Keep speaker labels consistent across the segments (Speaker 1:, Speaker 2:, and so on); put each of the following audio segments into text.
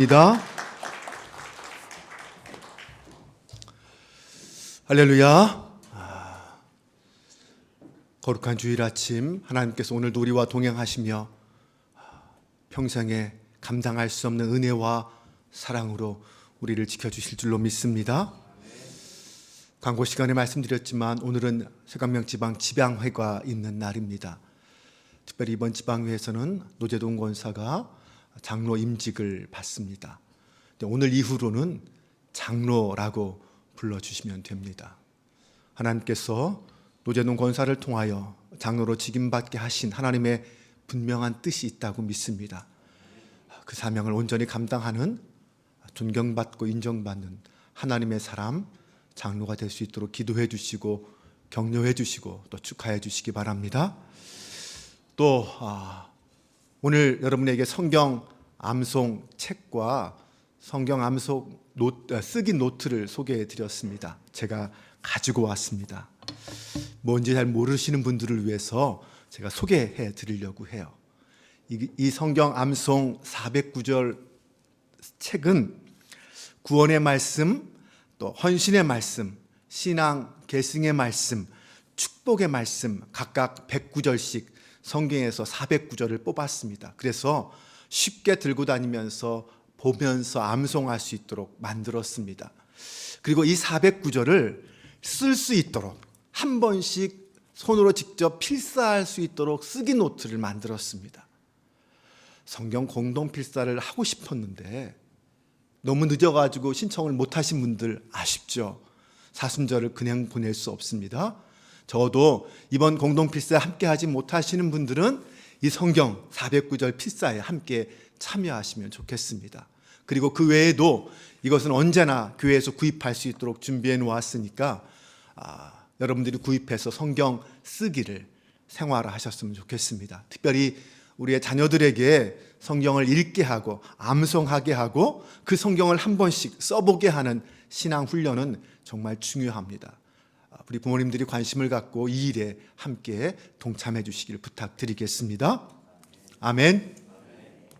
Speaker 1: 입니다. 할렐루야. 아, 거룩한 주일 아침 하나님께서 오늘도 우리와 동행하시며 아, 평생에 감당할 수 없는 은혜와 사랑으로 우리를 지켜주실 줄로 믿습니다. 광고 시간에 말씀드렸지만 오늘은 세관명 지방 지방회가 있는 날입니다. 특별히 이번 지방회에서는 노재동 권사가 장로 임직을 받습니다. 오늘 이후로는 장로라고 불러주시면 됩니다. 하나님께서 노재동 권사를 통하여 장로로 직임받게 하신 하나님의 분명한 뜻이 있다고 믿습니다. 그 사명을 온전히 감당하는 존경받고 인정받는 하나님의 사람 장로가 될 수 있도록 기도해 주시고 격려해 주시고 또 축하해 주시기 바랍니다. 또 아, 오늘 여러분에게 성경 암송 책과 성경 암송 노, 아, 쓰기 노트를 소개해 드렸습니다. 제가 가지고 왔습니다. 뭔지 잘 모르시는 분들을 위해서 제가 소개해 드리려고 해요. 이, 이 성경 암송 409절 책은 구원의 말씀, 또 헌신의 말씀, 신앙 계승의 말씀, 축복의 말씀 각각 109절씩 성경에서 409절을 뽑았습니다. 그래서 쉽게 들고 다니면서 보면서 암송할 수 있도록 만들었습니다. 그리고 이 409절을 쓸 수 있도록 한 번씩 손으로 직접 필사할 수 있도록 쓰기 노트를 만들었습니다. 성경 공동 필사를 하고 싶었는데 너무 늦어가지고 신청을 못하신 분들 아쉽죠. 사순절을 그냥 보낼 수 없습니다. 저도 이번 공동 필사에 함께 하지 못하시는 분들은 이 성경 409절 필사에 함께 참여하시면 좋겠습니다. 그리고 그 외에도 이것은 언제나 교회에서 구입할 수 있도록 준비해 놓았으니까 아, 여러분들이 구입해서 성경 쓰기를 생활화하셨으면 좋겠습니다. 특별히 우리의 자녀들에게 성경을 읽게 하고 암송하게 하고 그 성경을 한 번씩 써보게 하는 신앙 훈련은 정말 중요합니다. 우리 부모님들이 관심을 갖고 이 일에 함께 동참해 주시길 부탁드리겠습니다. 아멘.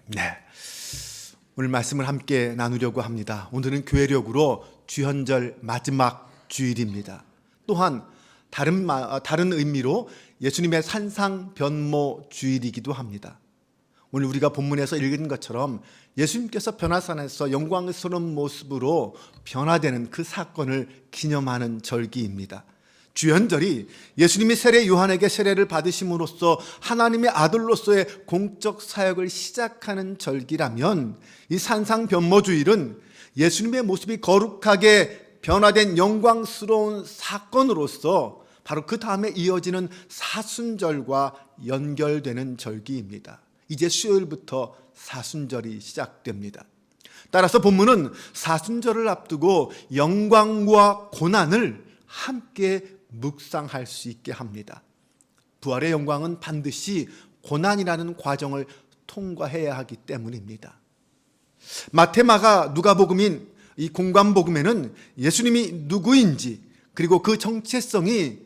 Speaker 1: 네. 오늘 말씀을 함께 나누려고 합니다. 오늘은 교회력으로 주현절 마지막 주일입니다. 또한 다른 다른 의미로 예수님의 산상 변모 주일이기도 합니다. 오늘 우리가 본문에서 읽은 것처럼 예수님께서 변화산에서 영광스러운 모습으로 변화되는 그 사건을 기념하는 절기입니다. 주연절이 예수님이 세례 요한에게 세례를 받으심으로써 하나님의 아들로서의 공적 사역을 시작하는 절기라면 이 산상 변모주일은 예수님의 모습이 거룩하게 변화된 영광스러운 사건으로서 바로 그 다음에 이어지는 사순절과 연결되는 절기입니다. 이제 수요일부터 사순절이 시작됩니다. 따라서 본문은 사순절을 앞두고 영광과 고난을 함께 묵상할 수 있게 합니다. 부활의 영광은 반드시 고난이라는 과정을 통과해야 하기 때문입니다. 마테마가 누가복음인 이 공관복음에는 예수님이 누구인지 그리고 그 정체성이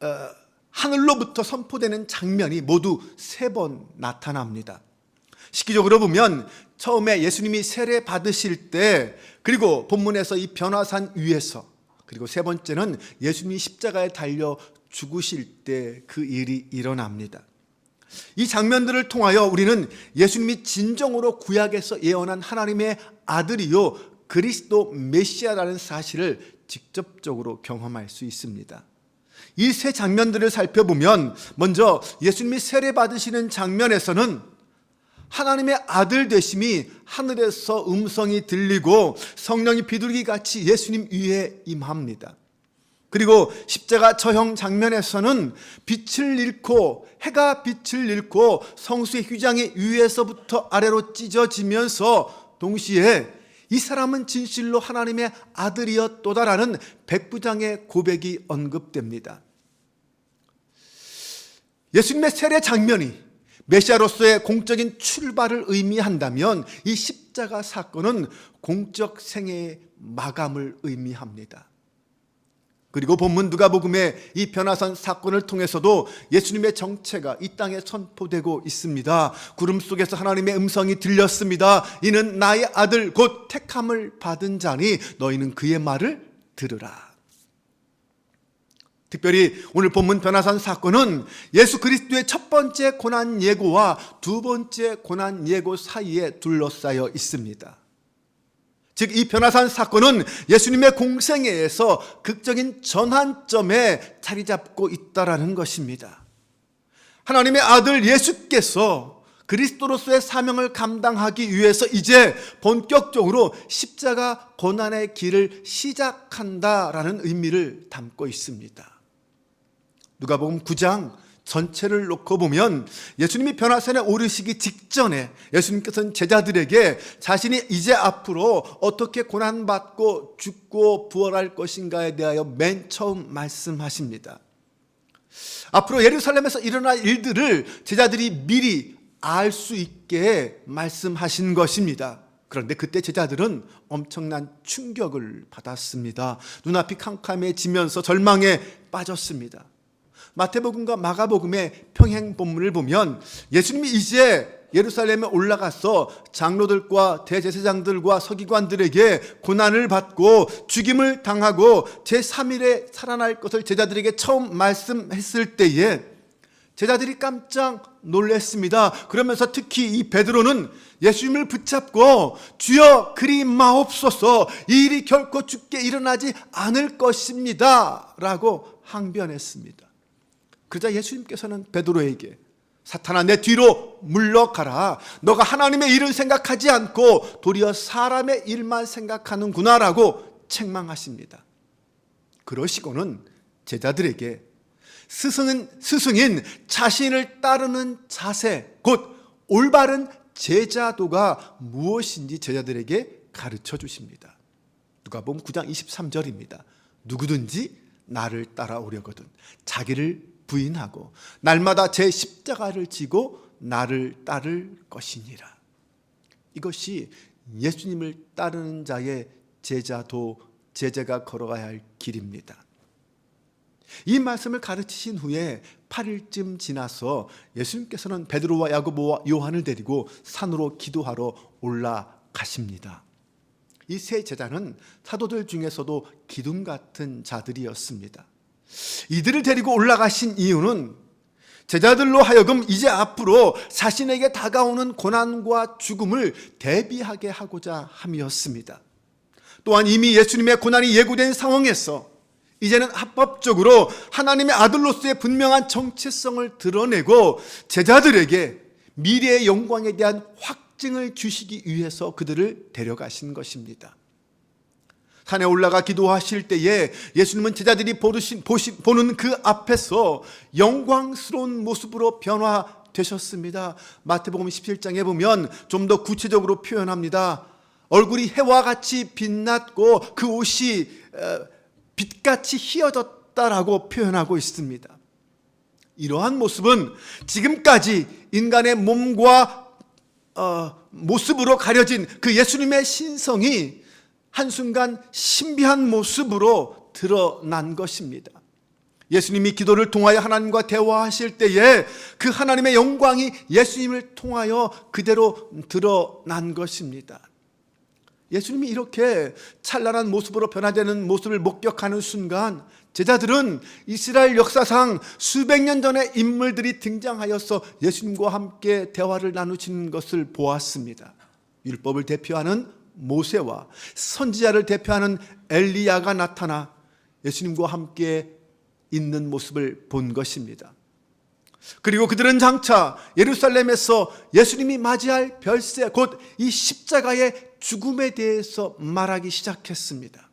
Speaker 1: 어, 하늘로부터 선포되는 장면이 모두 세 번 나타납니다. 시기적으로 보면 처음에 예수님이 세례 받으실 때 그리고 본문에서 이 변화산 위에서 그리고 세 번째는 예수님이 십자가에 달려 죽으실 때 그 일이 일어납니다. 이 장면들을 통하여 우리는 예수님이 진정으로 구약에서 예언한 하나님의 아들이요 그리스도 메시아라는 사실을 직접적으로 경험할 수 있습니다. 이 세 장면들을 살펴보면 먼저 예수님이 세례 받으시는 장면에서는 하나님의 아들 되심이 하늘에서 음성이 들리고 성령이 비둘기 같이 예수님 위에 임합니다. 그리고 십자가 처형 장면에서는 빛을 잃고 해가 빛을 잃고 성수의 휘장이 위에서부터 아래로 찢어지면서 동시에 이 사람은 진실로 하나님의 아들이었도다라는 백부장의 고백이 언급됩니다. 예수님의 세례 장면이 메시아로서의 공적인 출발을 의미한다면 이 십자가 사건은 공적 생애의 마감을 의미합니다. 그리고 본문 누가복음의 이 변화산 사건을 통해서도 예수님의 정체가 이 땅에 선포되고 있습니다. 구름 속에서 하나님의 음성이 들렸습니다. 이는 나의 아들 곧 택함을 받은 자니 너희는 그의 말을 들으라. 특별히 오늘 본문 변화산 사건은 예수 그리스도의 첫 번째 고난 예고와 두 번째 고난 예고 사이에 둘러싸여 있습니다. 즉, 이 변화산 사건은 예수님의 공생애에서 극적인 전환점에 자리 잡고 있다라는 것입니다. 하나님의 아들 예수께서 그리스도로서의 사명을 감당하기 위해서 이제 본격적으로 십자가 고난의 길을 시작한다라는 의미를 담고 있습니다. 누가복음 9장 전체를 놓고 보면 예수님이 변화산에 오르시기 직전에 예수님께서는 제자들에게 자신이 이제 앞으로 어떻게 고난받고 죽고 부활할 것인가에 대하여 맨 처음 말씀하십니다. 앞으로 예루살렘에서 일어날 일들을 제자들이 미리 알 수 있게 말씀하신 것입니다. 그런데 그때 제자들은 엄청난 충격을 받았습니다. 눈앞이 캄캄해지면서 절망에 빠졌습니다. 마태복음과 마가복음의 평행 본문을 보면 예수님이 이제 예루살렘에 올라가서 장로들과 대제사장들과 서기관들에게 고난을 받고 죽임을 당하고 제3일에 살아날 것을 제자들에게 처음 말씀했을 때에 제자들이 깜짝 놀랐습니다. 그러면서 특히 이 베드로는 예수님을 붙잡고 주여 그리 마옵소서 이 일이 결코 죽게 일어나지 않을 것입니다. 라고 항변했습니다. 그러자 예수님께서는 베드로에게 사탄아 내 뒤로 물러가라. 너가 하나님의 일을 생각하지 않고 도리어 사람의 일만 생각하는구나라고 책망하십니다. 그러시고는 제자들에게 스승은 스승인 자신을 따르는 자세 곧 올바른 제자도가 무엇인지 제자들에게 가르쳐 주십니다. 누가복음 9장 23절입니다. 누구든지 나를 따라오려거든 자기를 부인하고 날마다 제 십자가를 지고 나를 따를 것이니라. 이것이 예수님을 따르는 자의 제자도 제자가 걸어가야 할 길입니다. 이 말씀을 가르치신 후에 8일쯤 지나서 예수님께서는 베드로와 야고보와 요한을 데리고 산으로 기도하러 올라가십니다. 이 세 제자는 사도들 중에서도 기둥 같은 자들이었습니다. 이들을 데리고 올라가신 이유는 제자들로 하여금 이제 앞으로 자신에게 다가오는 고난과 죽음을 대비하게 하고자 함이었습니다. 또한 이미 예수님의 고난이 예고된 상황에서 이제는 합법적으로 하나님의 아들로서의 분명한 정체성을 드러내고 제자들에게 미래의 영광에 대한 확증을 주시기 위해서 그들을 데려가신 것입니다. 산에 올라가 기도하실 때에 예수님은 제자들이 보르신, 보시, 보는 그 앞에서 영광스러운 모습으로 변화되셨습니다. 마태복음 17장에 보면 좀 더 구체적으로 표현합니다. 얼굴이 해와 같이 빛났고 그 옷이 빛같이 희어졌다라고 표현하고 있습니다. 이러한 모습은 지금까지 인간의 몸과 어, 모습으로 가려진 그 예수님의 신성이 한순간 신비한 모습으로 드러난 것입니다. 예수님이 기도를 통하여 하나님과 대화하실 때에 그 하나님의 영광이 예수님을 통하여 그대로 드러난 것입니다. 예수님이 이렇게 찬란한 모습으로 변화되는 모습을 목격하는 순간 제자들은 이스라엘 역사상 수백 년 전의 인물들이 등장하여서 예수님과 함께 대화를 나누시는 것을 보았습니다. 율법을 대표하는 모세와 선지자를 대표하는 엘리야가 나타나 예수님과 함께 있는 모습을 본 것입니다. 그리고 그들은 장차 예루살렘에서 예수님이 맞이할 별세 곧 이 십자가의 죽음에 대해서 말하기 시작했습니다.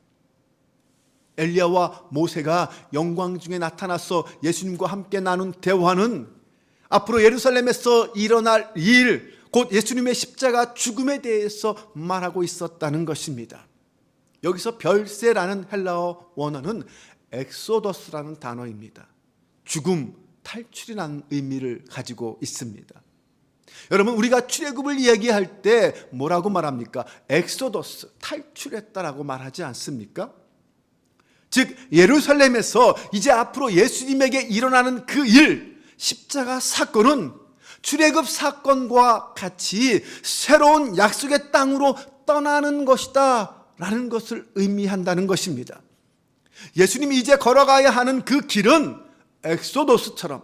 Speaker 1: 엘리야와 모세가 영광 중에 나타나서 예수님과 함께 나눈 대화는 앞으로 예루살렘에서 일어날 일, 곧 예수님의 십자가 죽음에 대해서 말하고 있었다는 것입니다. 여기서 별세라는 헬라어 원어는 엑소더스라는 단어입니다. 죽음, 탈출이라는 의미를 가지고 있습니다. 여러분 우리가 출애굽을 얘기할 때 뭐라고 말합니까? 엑소더스 탈출했다라고 말하지 않습니까? 즉 예루살렘에서 이제 앞으로 예수님에게 일어나는 그 일, 십자가 사건은 출애굽 사건과 같이 새로운 약속의 땅으로 떠나는 것이다 라는 것을 의미한다는 것입니다. 예수님이 이제 걸어가야 하는 그 길은 엑소도스처럼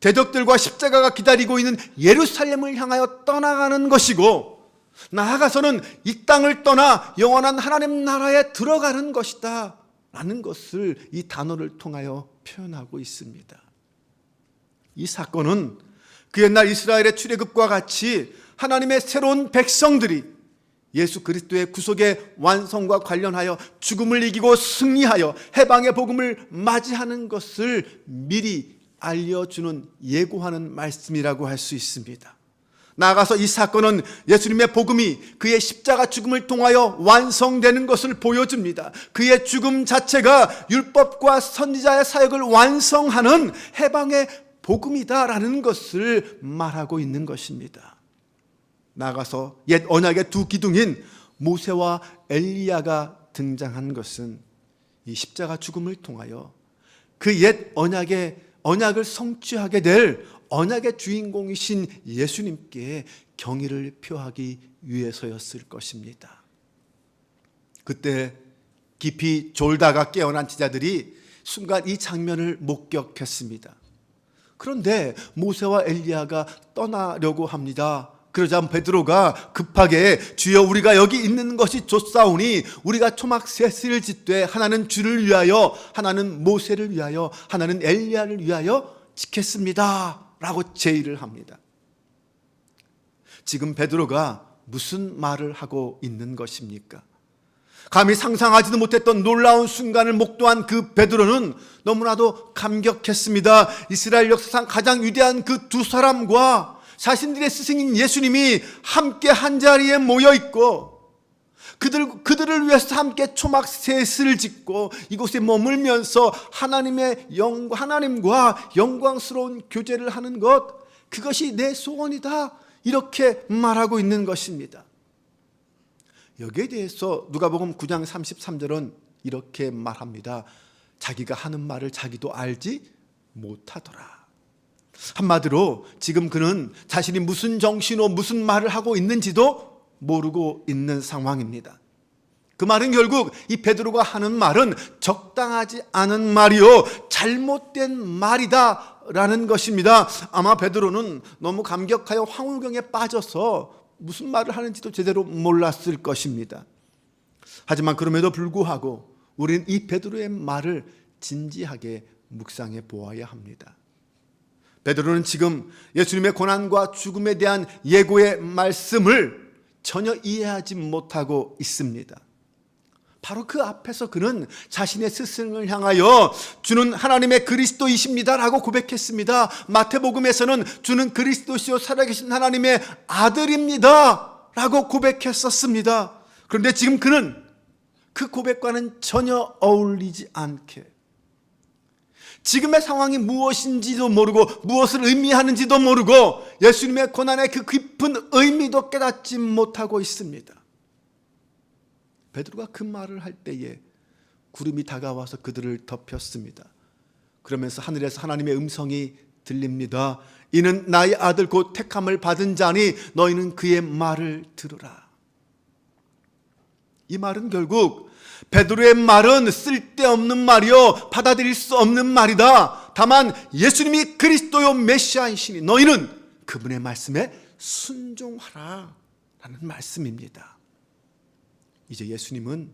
Speaker 1: 대적들과 십자가가 기다리고 있는 예루살렘을 향하여 떠나가는 것이고 나아가서는 이 땅을 떠나 영원한 하나님 나라에 들어가는 것이다 라는 것을 이 단어를 통하여 표현하고 있습니다. 이 사건은 그 옛날 이스라엘의 출애굽과 같이 하나님의 새로운 백성들이 예수 그리스도의 구속의 완성과 관련하여 죽음을 이기고 승리하여 해방의 복음을 맞이하는 것을 미리 알려주는 예고하는 말씀이라고 할 수 있습니다. 나아가서 이 사건은 예수님의 복음이 그의 십자가 죽음을 통하여 완성되는 것을 보여줍니다. 그의 죽음 자체가 율법과 선지자의 사역을 완성하는 해방의 복음이다라는 것을 말하고 있는 것입니다. 나가서 옛 언약의 두 기둥인 모세와 엘리야가 등장한 것은 이 십자가 죽음을 통하여 그 옛 언약의 언약을 성취하게 될 언약의 주인공이신 예수님께 경의를 표하기 위해서였을 것입니다. 그때 깊이 졸다가 깨어난 지자들이 순간 이 장면을 목격했습니다. 그런데 모세와 엘리야가 떠나려고 합니다. 그러자 베드로가 급하게 주여 우리가 여기 있는 것이 좋사오니 우리가 초막 셋을 짓되 하나는 주를 위하여 하나는 모세를 위하여 하나는 엘리야를 위하여 짓겠습니다. 라고 제의를 합니다. 지금 베드로가 무슨 말을 하고 있는 것입니까? 감히 상상하지도 못했던 놀라운 순간을 목도한 그 베드로는 너무나도 감격했습니다. 이스라엘 역사상 가장 위대한 그 두 사람과 자신들의 스승인 예수님이 함께 한 자리에 모여 있고 그들, 그들을 위해서 함께 초막 셋을 짓고 이곳에 머물면서 하나님의 영, 하나님과 영광스러운 교제를 하는 것, 그것이 내 소원이다. 이렇게 말하고 있는 것입니다. 여기에 대해서 누가복음 9장 33절은 이렇게 말합니다. 자기가 하는 말을 자기도 알지 못하더라. 한마디로 지금 그는 자신이 무슨 정신으로 무슨 말을 하고 있는지도 모르고 있는 상황입니다. 그 말은 결국 이 베드로가 하는 말은 적당하지 않은 말이요 잘못된 말이다라는 것입니다. 아마 베드로는 너무 감격하여 황홀경에 빠져서 무슨 말을 하는지도 제대로 몰랐을 것입니다. 하지만 그럼에도 불구하고 우리는 이 베드로의 말을 진지하게 묵상해 보아야 합니다. 베드로는 지금 예수님의 고난과 죽음에 대한 예고의 말씀을 전혀 이해하지 못하고 있습니다. 바로 그 앞에서 그는 자신의 스승을 향하여 주는 하나님의 그리스도이십니다라고 고백했습니다. 마태복음에서는 주는 그리스도시요 살아계신 하나님의 아들입니다라고 고백했었습니다. 그런데 지금 그는 그 고백과는 전혀 어울리지 않게 지금의 상황이 무엇인지도 모르고 무엇을 의미하는지도 모르고 예수님의 고난의 그 깊은 의미도 깨닫지 못하고 있습니다. 베드로가 그 말을 할 때에 구름이 다가와서 그들을 덮였습니다. 그러면서 하늘에서 하나님의 음성이 들립니다. 이는 나의 아들 곧 택함을 받은 자니 너희는 그의 말을 들으라. 이 말은 결국 베드로의 말은 쓸데없는 말이요 받아들일 수 없는 말이다. 다만 예수님이 그리스도요 메시아이시니 너희는 그분의 말씀에 순종하라 라는 말씀입니다. 이제 예수님은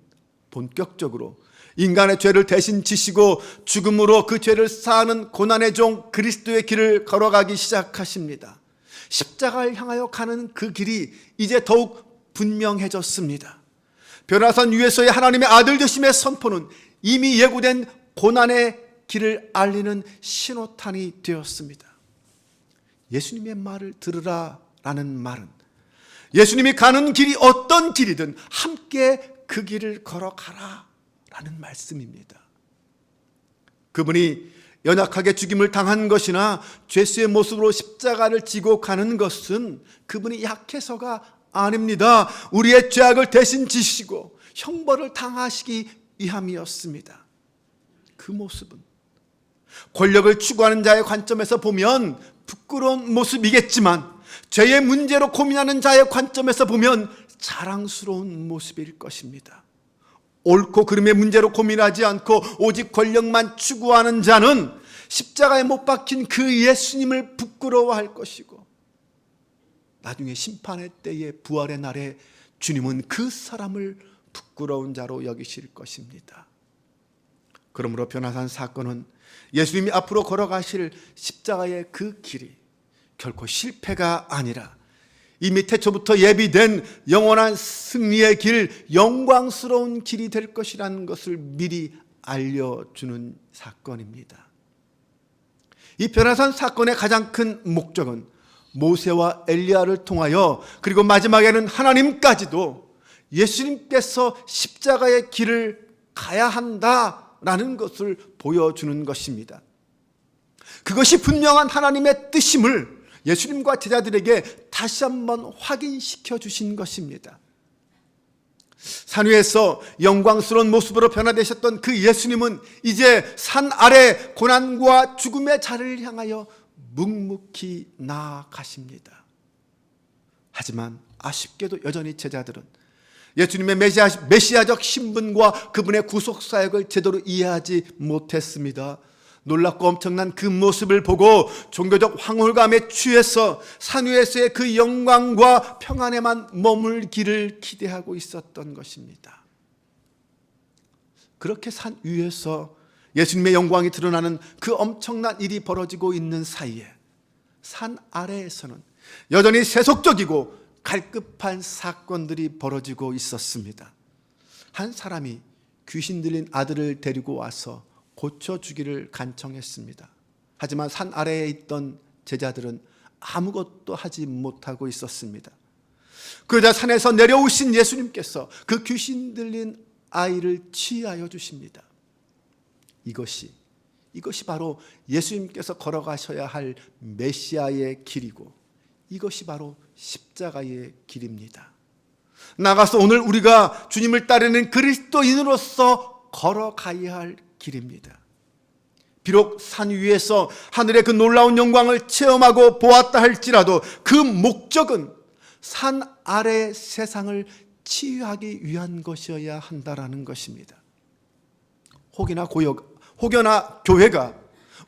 Speaker 1: 본격적으로 인간의 죄를 대신 지시고 죽음으로 그 죄를 사하는 고난의 종 그리스도의 길을 걸어가기 시작하십니다. 십자가를 향하여 가는 그 길이 이제 더욱 분명해졌습니다. 변화산 위에서의 하나님의 아들 되심의 선포는 이미 예고된 고난의 길을 알리는 신호탄이 되었습니다. 예수님의 말을 들으라 라는 말은 예수님이 가는 길이 어떤 길이든 함께 그 길을 걸어가라 라는 말씀입니다. 그분이 연약하게 죽임을 당한 것이나 죄수의 모습으로 십자가를 지고 가는 것은 그분이 약해서가 아닙니다. 우리의 죄악을 대신 지시고 형벌을 당하시기 위함이었습니다. 그 모습은 권력을 추구하는 자의 관점에서 보면 부끄러운 모습이겠지만 죄의 문제로 고민하는 자의 관점에서 보면 자랑스러운 모습일 것입니다. 옳고 그름의 문제로 고민하지 않고 오직 권력만 추구하는 자는 십자가에 못 박힌 그 예수님을 부끄러워할 것이고 나중에 심판의 때에 부활의 날에 주님은 그 사람을 부끄러운 자로 여기실 것입니다. 그러므로 변화산 사건은 예수님이 앞으로 걸어가실 십자가의 그 길이 결코 실패가 아니라 이미 태초부터 예비된 영원한 승리의 길, 영광스러운 길이 될 것이라는 것을 미리 알려주는 사건입니다. 이 변화산 사건의 가장 큰 목적은 모세와 엘리야를 통하여 그리고 마지막에는 하나님까지도 예수님께서 십자가의 길을 가야 한다라는 것을 보여주는 것입니다. 그것이 분명한 하나님의 뜻임을 예수님과 제자들에게 다시 한번 확인시켜 주신 것입니다. 산 위에서 영광스러운 모습으로 변화되셨던 그 예수님은 이제 산 아래 고난과 죽음의 자리를 향하여 묵묵히 나아가십니다. 하지만 아쉽게도 여전히 제자들은 예수님의 메시아, 메시아적 신분과 그분의 구속사역을 제대로 이해하지 못했습니다. 놀랍고 엄청난 그 모습을 보고 종교적 황홀감에 취해서 산 위에서의 그 영광과 평안에만 머물기를 기대하고 있었던 것입니다. 그렇게 산 위에서 예수님의 영광이 드러나는 그 엄청난 일이 벌어지고 있는 사이에 산 아래에서는 여전히 세속적이고 갈급한 사건들이 벌어지고 있었습니다. 한 사람이 귀신 들린 아들을 데리고 와서 고쳐주기를 간청했습니다. 하지만 산 아래에 있던 제자들은 아무것도 하지 못하고 있었습니다. 그러자 산에서 내려오신 예수님께서 그 귀신 들린 아이를 치유하여 주십니다. 이것이 이것이 바로 예수님께서 걸어가셔야 할 메시아의 길이고 이것이 바로 십자가의 길입니다. 나가서 오늘 우리가 주님을 따르는 그리스도인으로서 걸어가야 할 길입니다. 비록 산 위에서 하늘의 그 놀라운 영광을 체험하고 보았다 할지라도 그 목적은 산 아래 세상을 치유하기 위한 것이어야 한다라는 것입니다. 혹이나 고역, 혹여나 교회가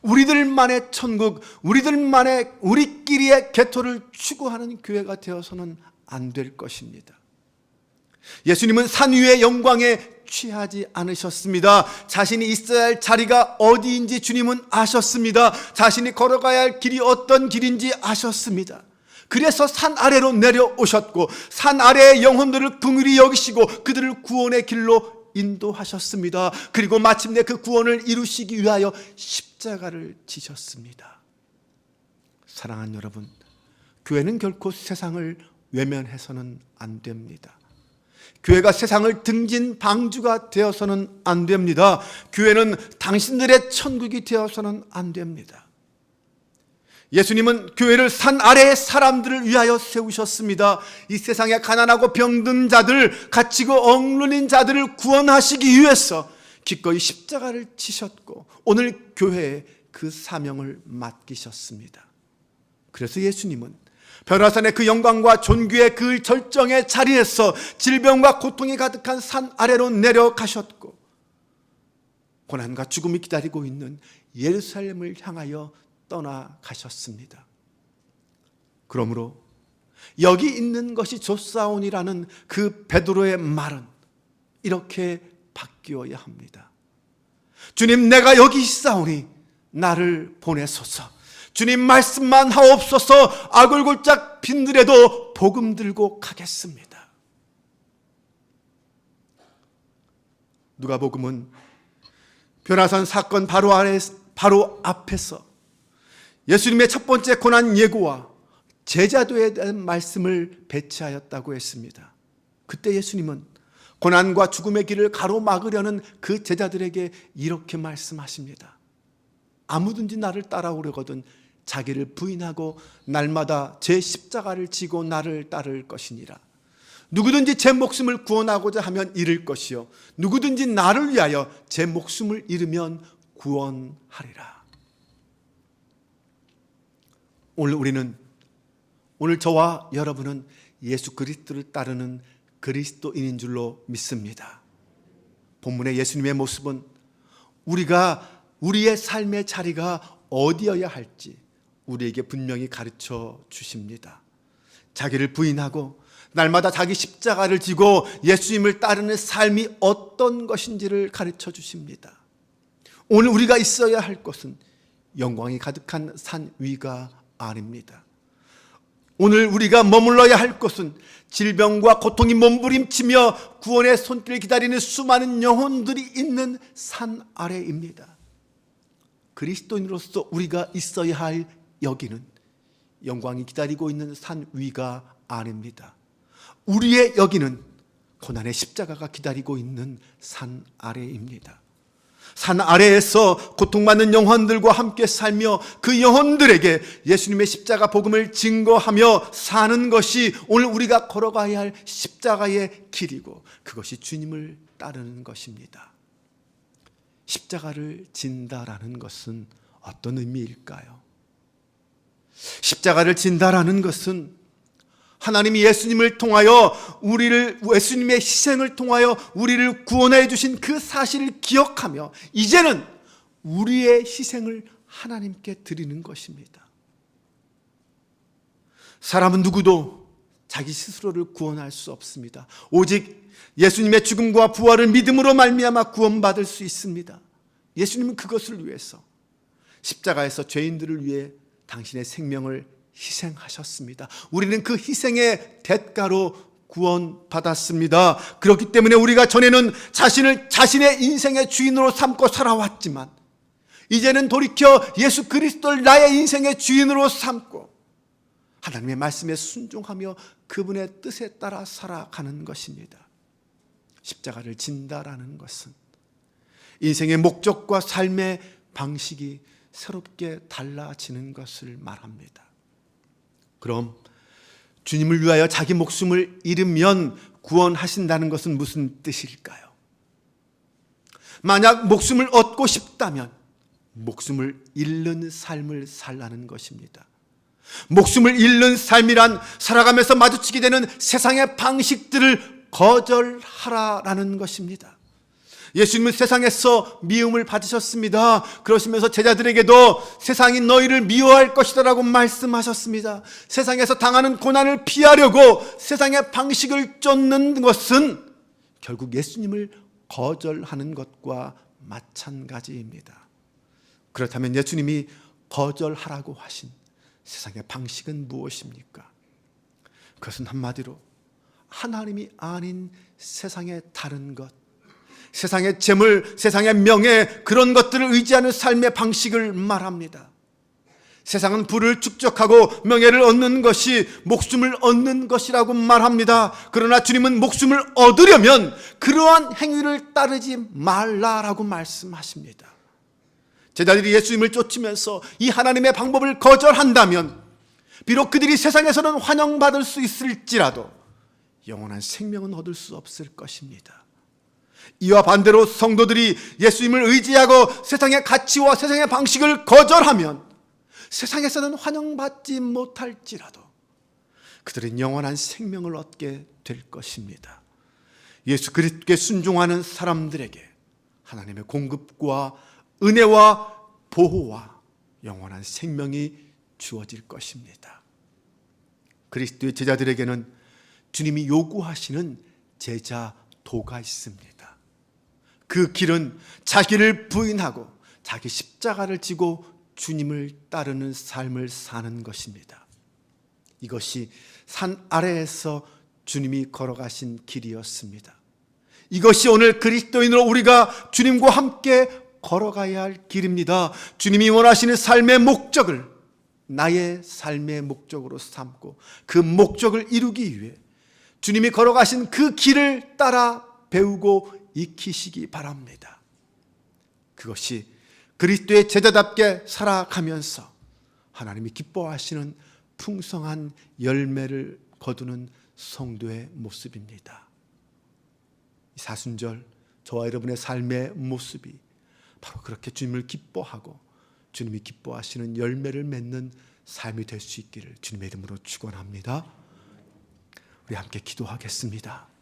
Speaker 1: 우리들만의 천국, 우리들만의 우리끼리의 개토를 추구하는 교회가 되어서는 안 될 것입니다. 예수님은 산 위의 영광에 취하지 않으셨습니다. 자신이 있어야 할 자리가 어디인지 주님은 아셨습니다. 자신이 걸어가야 할 길이 어떤 길인지 아셨습니다. 그래서 산 아래로 내려오셨고 산 아래의 영혼들을 긍휼히 여기시고 그들을 구원의 길로 인도하셨습니다. 그리고 마침내 그 구원을 이루시기 위하여 십자가를 지셨습니다. 사랑하는 여러분, 교회는 결코 세상을 외면해서는 안 됩니다. 교회가 세상을 등진 방주가 되어서는 안 됩니다. 교회는 당신들의 천국이 되어서는 안 됩니다. 예수님은 교회를 산 아래의 사람들을 위하여 세우셨습니다. 이 세상에 가난하고 병든 자들, 갇히고 억눌린 자들을 구원하시기 위해서 기꺼이 십자가를 치셨고 오늘 교회에 그 사명을 맡기셨습니다. 그래서 예수님은 변화산의 그 영광과 존귀의 그 절정의 자리에서 질병과 고통이 가득한 산 아래로 내려가셨고 고난과 죽음이 기다리고 있는 예루살렘을 향하여 떠나가셨습니다. 그러므로 여기 있는 것이 조사온이라는 그 베드로의 말은 이렇게 바뀌어야 합니다. 주님 내가 여기 있사오니 나를 보내소서. 주님 말씀만 하옵소서 아골골짝 빈들에도 복음 들고 가겠습니다. 누가복음은 변화산 사건 바로 아래 바로 앞에서 예수님의 첫 번째 고난 예고와 제자도에 대한 말씀을 배치하였다고 했습니다. 그때 예수님은 고난과 죽음의 길을 가로막으려는 그 제자들에게 이렇게 말씀하십니다. 아무든지 나를 따라오려거든 자기를 부인하고 날마다 제 십자가를 지고 나를 따를 것이니라. 누구든지 제 목숨을 구원하고자 하면 잃을 것이요. 누구든지 나를 위하여 제 목숨을 잃으면 구원하리라. 오늘 우리는 오늘 저와 여러분은 예수 그리스도를 따르는 그리스도인인 줄로 믿습니다. 본문의 예수님의 모습은 우리가 우리의 삶의 자리가 어디여야 할지 우리에게 분명히 가르쳐 주십니다. 자기를 부인하고 날마다 자기 십자가를 지고 예수님을 따르는 삶이 어떤 것인지를 가르쳐 주십니다. 오늘 우리가 있어야 할 것은 영광이 가득한 산 위가 아닙니다. 오늘 우리가 머물러야 할 곳은 질병과 고통이 몸부림치며 구원의 손길을 기다리는 수많은 영혼들이 있는 산 아래입니다. 그리스도인으로서 우리가 있어야 할 여기는 영광이 기다리고 있는 산 위가 아닙니다. 우리의 여기는 고난의 십자가가 기다리고 있는 산 아래입니다. 산 아래에서 고통받는 영혼들과 함께 살며 그 영혼들에게 예수님의 십자가 복음을 증거하며 사는 것이 오늘 우리가 걸어가야 할 십자가의 길이고 그것이 주님을 따르는 것입니다. 십자가를 진다라는 것은 어떤 의미일까요? 십자가를 진다라는 것은 하나님이 예수님을 통하여 우리를 예수님의 희생을 통하여 우리를 구원해 주신 그 사실을 기억하며 이제는 우리의 희생을 하나님께 드리는 것입니다. 사람은 누구도 자기 스스로를 구원할 수 없습니다. 오직 예수님의 죽음과 부활을 믿음으로 말미암아 구원받을 수 있습니다. 예수님은 그것을 위해서 십자가에서 죄인들을 위해 당신의 생명을 희생하셨습니다. 우리는 그 희생의 대가로 구원받았습니다. 그렇기 때문에 우리가 전에는 자신을 자신의 인생의 주인으로 삼고 살아왔지만 이제는 돌이켜 예수 그리스도를 나의 인생의 주인으로 삼고 하나님의 말씀에 순종하며 그분의 뜻에 따라 살아가는 것입니다. 십자가를 진다라는 것은 인생의 목적과 삶의 방식이 새롭게 달라지는 것을 말합니다. 그럼 주님을 위하여 자기 목숨을 잃으면 구원하신다는 것은 무슨 뜻일까요? 만약 목숨을 얻고 싶다면 목숨을 잃는 삶을 살라는 것입니다. 목숨을 잃는 삶이란 살아가면서 마주치게 되는 세상의 방식들을 거절하라라는 것입니다. 예수님은 세상에서 미움을 받으셨습니다. 그러시면서 제자들에게도 세상이 너희를 미워할 것이다라고 말씀하셨습니다. 세상에서 당하는 고난을 피하려고 세상의 방식을 쫓는 것은 결국 예수님을 거절하는 것과 마찬가지입니다. 그렇다면 예수님이 거절하라고 하신 세상의 방식은 무엇입니까? 그것은 한마디로 하나님이 아닌 세상의 다른 것, 세상의 재물, 세상의 명예, 그런 것들을 의지하는 삶의 방식을 말합니다. 세상은 부를 축적하고 명예를 얻는 것이 목숨을 얻는 것이라고 말합니다. 그러나 주님은 목숨을 얻으려면 그러한 행위를 따르지 말라라고 말씀하십니다. 제자들이 예수님을 쫓으면서 이 하나님의 방법을 거절한다면 비록 그들이 세상에서는 환영받을 수 있을지라도 영원한 생명은 얻을 수 없을 것입니다. 이와 반대로 성도들이 예수님을 의지하고 세상의 가치와 세상의 방식을 거절하면 세상에서는 환영받지 못할지라도 그들은 영원한 생명을 얻게 될 것입니다. 예수 그리스도께 순종하는 사람들에게 하나님의 공급과 은혜와 보호와 영원한 생명이 주어질 것입니다. 그리스도의 제자들에게는 주님이 요구하시는 제자 도가 있습니다. 그 길은 자기를 부인하고 자기 십자가를 지고 주님을 따르는 삶을 사는 것입니다. 이것이 산 아래에서 주님이 걸어가신 길이었습니다. 이것이 오늘 그리스도인으로 우리가 주님과 함께 걸어가야 할 길입니다. 주님이 원하시는 삶의 목적을 나의 삶의 목적으로 삼고 그 목적을 이루기 위해 주님이 걸어가신 그 길을 따라 배우고 익히시기 바랍니다. 그것이 그리스도의 제자답게 살아가면서 하나님이 기뻐하시는 풍성한 열매를 거두는 성도의 모습입니다. 사순절 저와 여러분의 삶의 모습이 바로 그렇게 주님을 기뻐하고 주님이 기뻐하시는 열매를 맺는 삶이 될 수 있기를 주님의 이름으로 축원합니다. 우리 함께 기도하겠습니다.